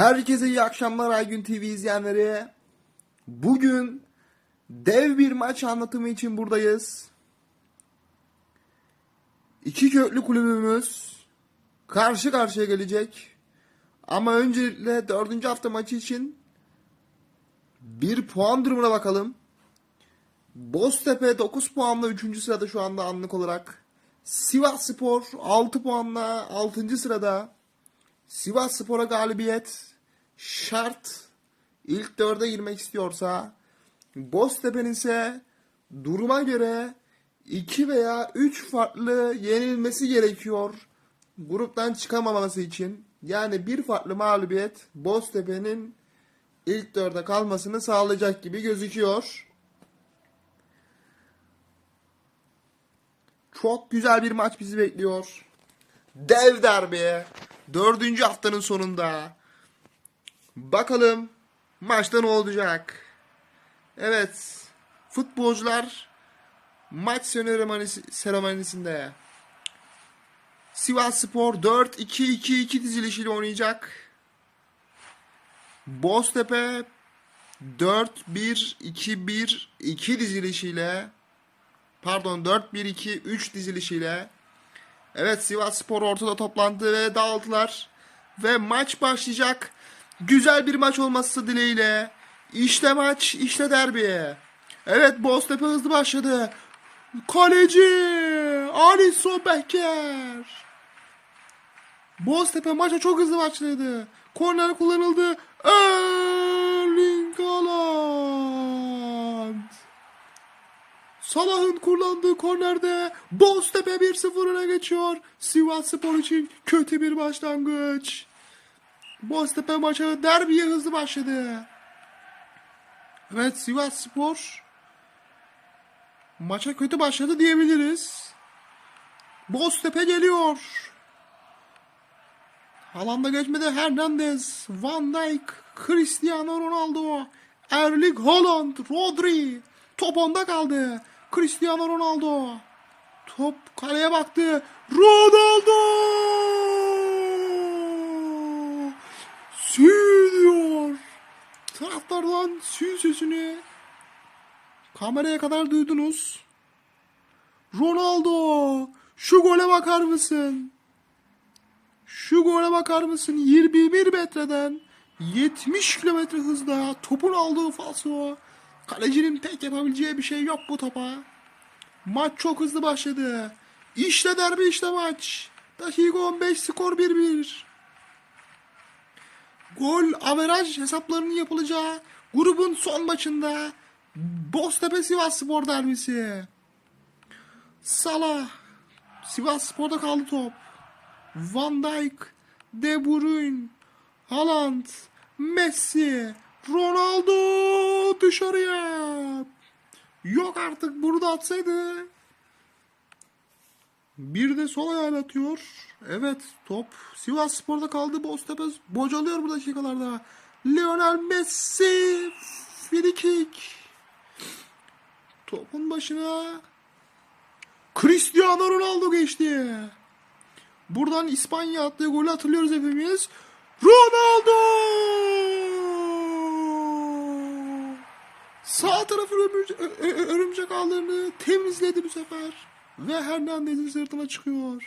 Herkese iyi akşamlar Aygün TV izleyenleri. Bugün dev bir maç anlatımı için buradayız. İki köklü kulübümüz karşı karşıya gelecek. Ama öncelikle dördüncü hafta maçı için bir puan durumuna bakalım. Boztepe 9 puanla 3. sırada şu anda anlık olarak. Sivas Spor 6 puanla 6. sırada. Sivas Spor'a galibiyet şart. İlk dörde girmek istiyorsa Boztepe'nin ise duruma göre 2 veya 3 farklı yenilmesi gerekiyor gruptan çıkamaması için. Yani bir farklı mağlubiyet Boztepe'nin ilk dörde kalmasını sağlayacak gibi gözüküyor. Çok güzel bir maç bizi bekliyor. Dev derbi. Dördüncü haftanın sonunda. Bakalım maçta ne olacak? Evet. Futbolcular maç seremonisi, seremonisinde. Sivas Spor 4-2-2-2 dizilişiyle oynayacak. Boztepe 4-1-2-1-2 dizilişiyle pardon 4-1-2-3 dizilişiyle Evet Sivas Spor ortada toplandı ve dağıldılar. Ve maç başlayacak. Güzel bir maç olması dileğiyle. İşte maç, işte derbi. Evet Boztepe hızlı başladı. Kaleci Alisson Becker. Boztepe maça çok hızlı başladı. Korner kullanıldı. Erling Haaland. Salah'ın kullandığı kornerde Boztepe 1-0 öne geçiyor. Sivas Spor için kötü bir başlangıç. Boztepe maça derbiye hızlı başladı. Evet Sivas Spor maça kötü başladı diyebiliriz. Boztepe geliyor. Alanda geçmedi Hernandez, Van Dijk, Cristiano Ronaldo, Erling Haaland, Rodri. Top onda kaldı. Cristiano Ronaldo. Top kaleye baktı. Ronaldo! Sü. Taraftardan sü sesini kameraya kadar duydunuz. Ronaldo! Şu gole bakar mısın? Şu gole bakar mısın? 21 metreden 70 kilometre hızla topun aldığı falso. Kalecinin pek yapabileceği bir şey yok bu topa. Maç çok hızlı başladı. İşte derbi işte maç. Dakika 15 skor 1-1. Gol averaj hesaplarının yapılacağı grubun son maçında Boztepe Sivas Spor derbisi. Salah Sivas Spor'da kaldı top. Van Dijk, De Bruyne, Haaland, Messi, Ronaldo dışarıya. Yok artık bunu da atsaydı. Bir de sol ayağıyla atıyor. Evet top Sivas Spor'da kaldı. Boztepe bocalıyor bu dakikalarda. Lionel Messi free kick. Topun başına Cristiano Ronaldo geçti. Buradan İspanya attığı golü hatırlıyoruz hepimiz. Ronaldo! Sağ ö- örümcek ağlarını temizledi bu sefer. Ve Hernandez'in sırtına çıkıyor.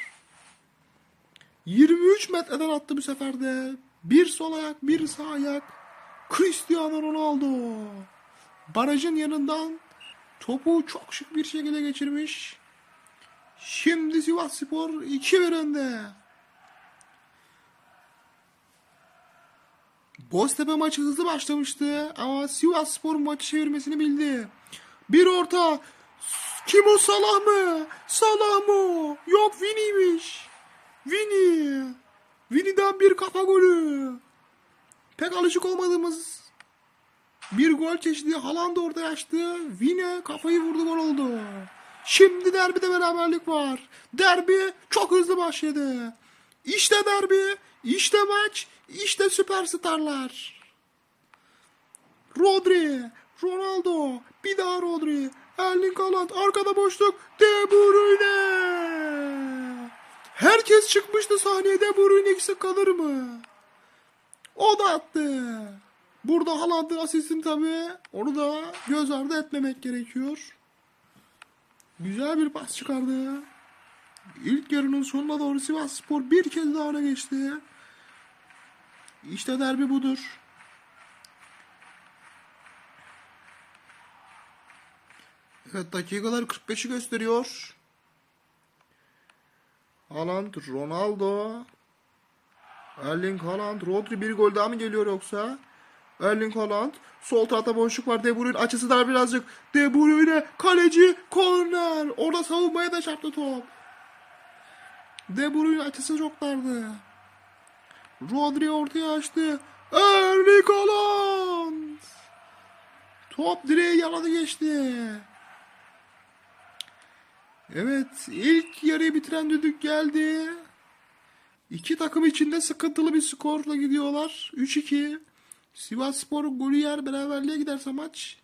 23 metreden attı bu sefer de. Bir sol ayak, bir sağ ayak. Cristiano Ronaldo. Barajın yanından topu çok şık bir şekilde geçirmiş. Şimdi Sivas Spor 2-1 önde. Boztepe maçı hızlı başlamıştı ama Sivas Spor maçı çevirmesini bildi. Bir orta. Kim o Salah mı? Salah mı? Yok Vini'ymiş. Vini. Vini'den bir kafa golü. Pek alışık olmadığımız bir gol çeşidi Haaland ortaya açtı. Vini kafayı vurdu gol oldu. Şimdi derbide beraberlik var. Derbi çok hızlı başladı. İşte derbi, işte maç, işte süperstarlar. Rodri, Ronaldo, bir daha Rodri, Erling Haaland, arkada boşluk, De Bruyne. Herkes çıkmıştı sahneye, De Bruyne eksik kalır mı? O da attı. Burada Haaland'ın asistin tabii. Onu da göz ardı etmemek gerekiyor. Güzel bir pas çıkardı. İlk yarının sonuna doğru Sivas Spor bir kez daha öne geçti. İşte derbi budur. Evet dakikalar 45'i gösteriyor. Haaland, Ronaldo, Erling Haaland, Rodri bir gol daha mı geliyor yoksa? Erling Haaland, sol tarafta boşluk var. De Bruyne açısı dar birazcık. De Bruyne, kaleci, korner. Orada savunmaya da çarptı top. De Bruyne açısı çok dardı. Rodri ortaya açtı. Erling Haaland. Top direğe yaladı geçti. Evet, ilk yarıyı bitiren düdük geldi. İki takım içinde sıkıntılı bir skorla gidiyorlar. 3-2. Sivas Spor golü yer beraberliğe giderse maç.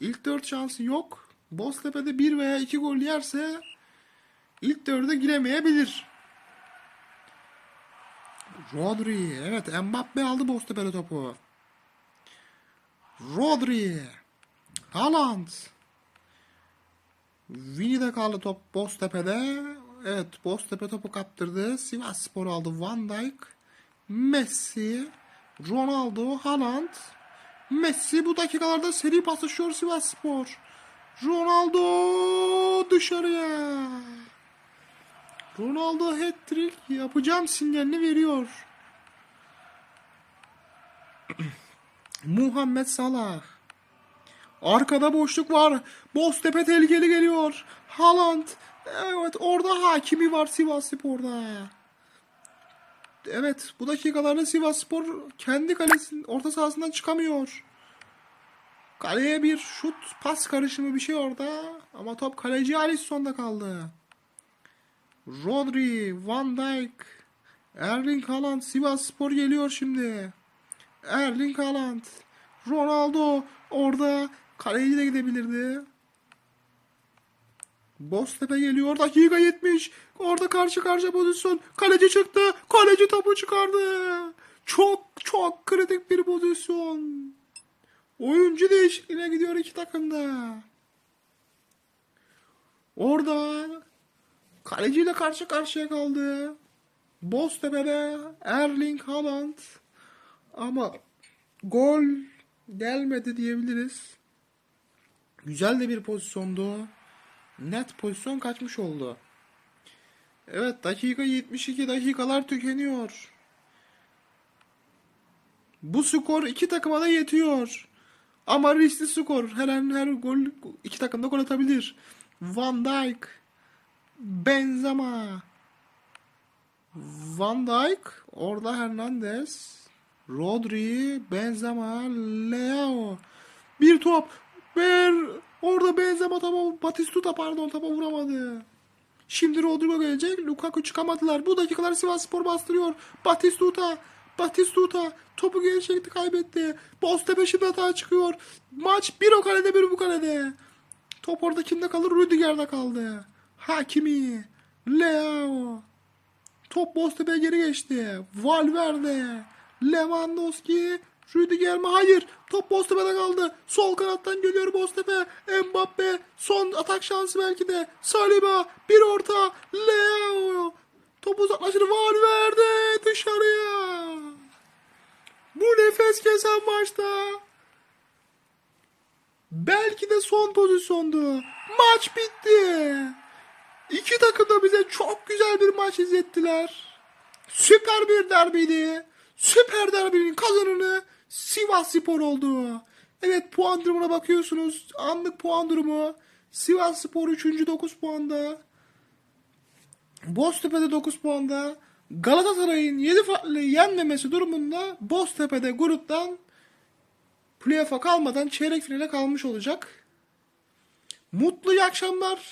İlk dört şansı yok. Boztepe'de bir veya iki gol yerse ilk dörde giremeyebilir. Rodri. Evet Mbappe aldı Boztepe'de topu. Rodri. Haaland. Vini'de kaldı top Boztepe'de. Evet Boztepe topu kaptırdı. Sivas Spor aldı. Van Dijk. Messi. Ronaldo. Haaland. Messi bu dakikalarda seri paslaşıyor Sivas Spor. Ronaldo dışarıya. Ronaldo hat-trick yapacağım sinyalini veriyor. Muhammed Salah. Arkada boşluk var. Boztepe tehlikeli geliyor. Haaland. Evet orada hakimi var Sivas Spor'da. Evet bu dakikalarda Sivas Spor kendi kalesinin orta sahasından çıkamıyor. Kaleye bir şut pas karışımı bir şey orada. Ama top kaleci Alisson'da kaldı. Rodri, Van Dijk, Erling Haaland Sivas Spor geliyor şimdi. Erling Haaland, Ronaldo orada kaleci de gidebilirdi. Boztepe geliyor. Dakika 70. Orada karşı karşıya pozisyon. Kaleci çıktı. Kaleci topu çıkardı. Çok çok kritik bir pozisyon. Oyuncu değişikliğine gidiyor iki takımda. Orada kaleciyle karşı karşıya kaldı. Boztepe'de Erling Haaland. Ama gol gelmedi diyebiliriz. Güzel de bir pozisyondu. Net pozisyon kaçmış oldu. Evet dakika 72 dakikalar tükeniyor. Bu skor iki takıma da yetiyor. Ama riskli skor. Her an her gol iki takım da gol atabilir. Van Dijk, Benzema, Van Dijk, orada Hernandez, Rodri, Benzema, Leo. Bir top. Ver. Orada Benzema topa Batistuta pardon topa vuramadı. Şimdi Rodrigo gelecek. Lukaku çıkamadılar. Bu dakikalar Sivas Spor bastırıyor. Batistuta. Batistuta topu geri kaybetti. Boztepe şimdi hata çıkıyor. Maç bir o kalede bir bu kalede. Top orada kimde kalır? Rüdiger'de kaldı. Hakimi. Leo. Top Boztepe'ye geri geçti. Valverde. Lewandowski. Rüdiger mi? Hayır. Top Boztepe'de kaldı. Sol kanattan geliyor Boztepe. Mbappe. Son atak şansı belki de. Saliba. Bir orta. Leo. Top uzaklaşır. Valverde dışarıya. Bu nefes kesen maçta. Belki de son pozisyondu. Maç bitti. İki takım da bize çok güzel bir maç izlettiler. Süper bir derbiydi. Süper derbinin kazananı Sivas Spor oldu. Evet puan durumuna bakıyorsunuz. Anlık puan durumu. Sivas Spor 3. 9 puanda. Boztepe'de 9 puanda. Galatasaray'ın 7 farklı yenmemesi durumunda Boztepe'de gruptan playoff'a kalmadan çeyrek finale kalmış olacak. Mutlu akşamlar.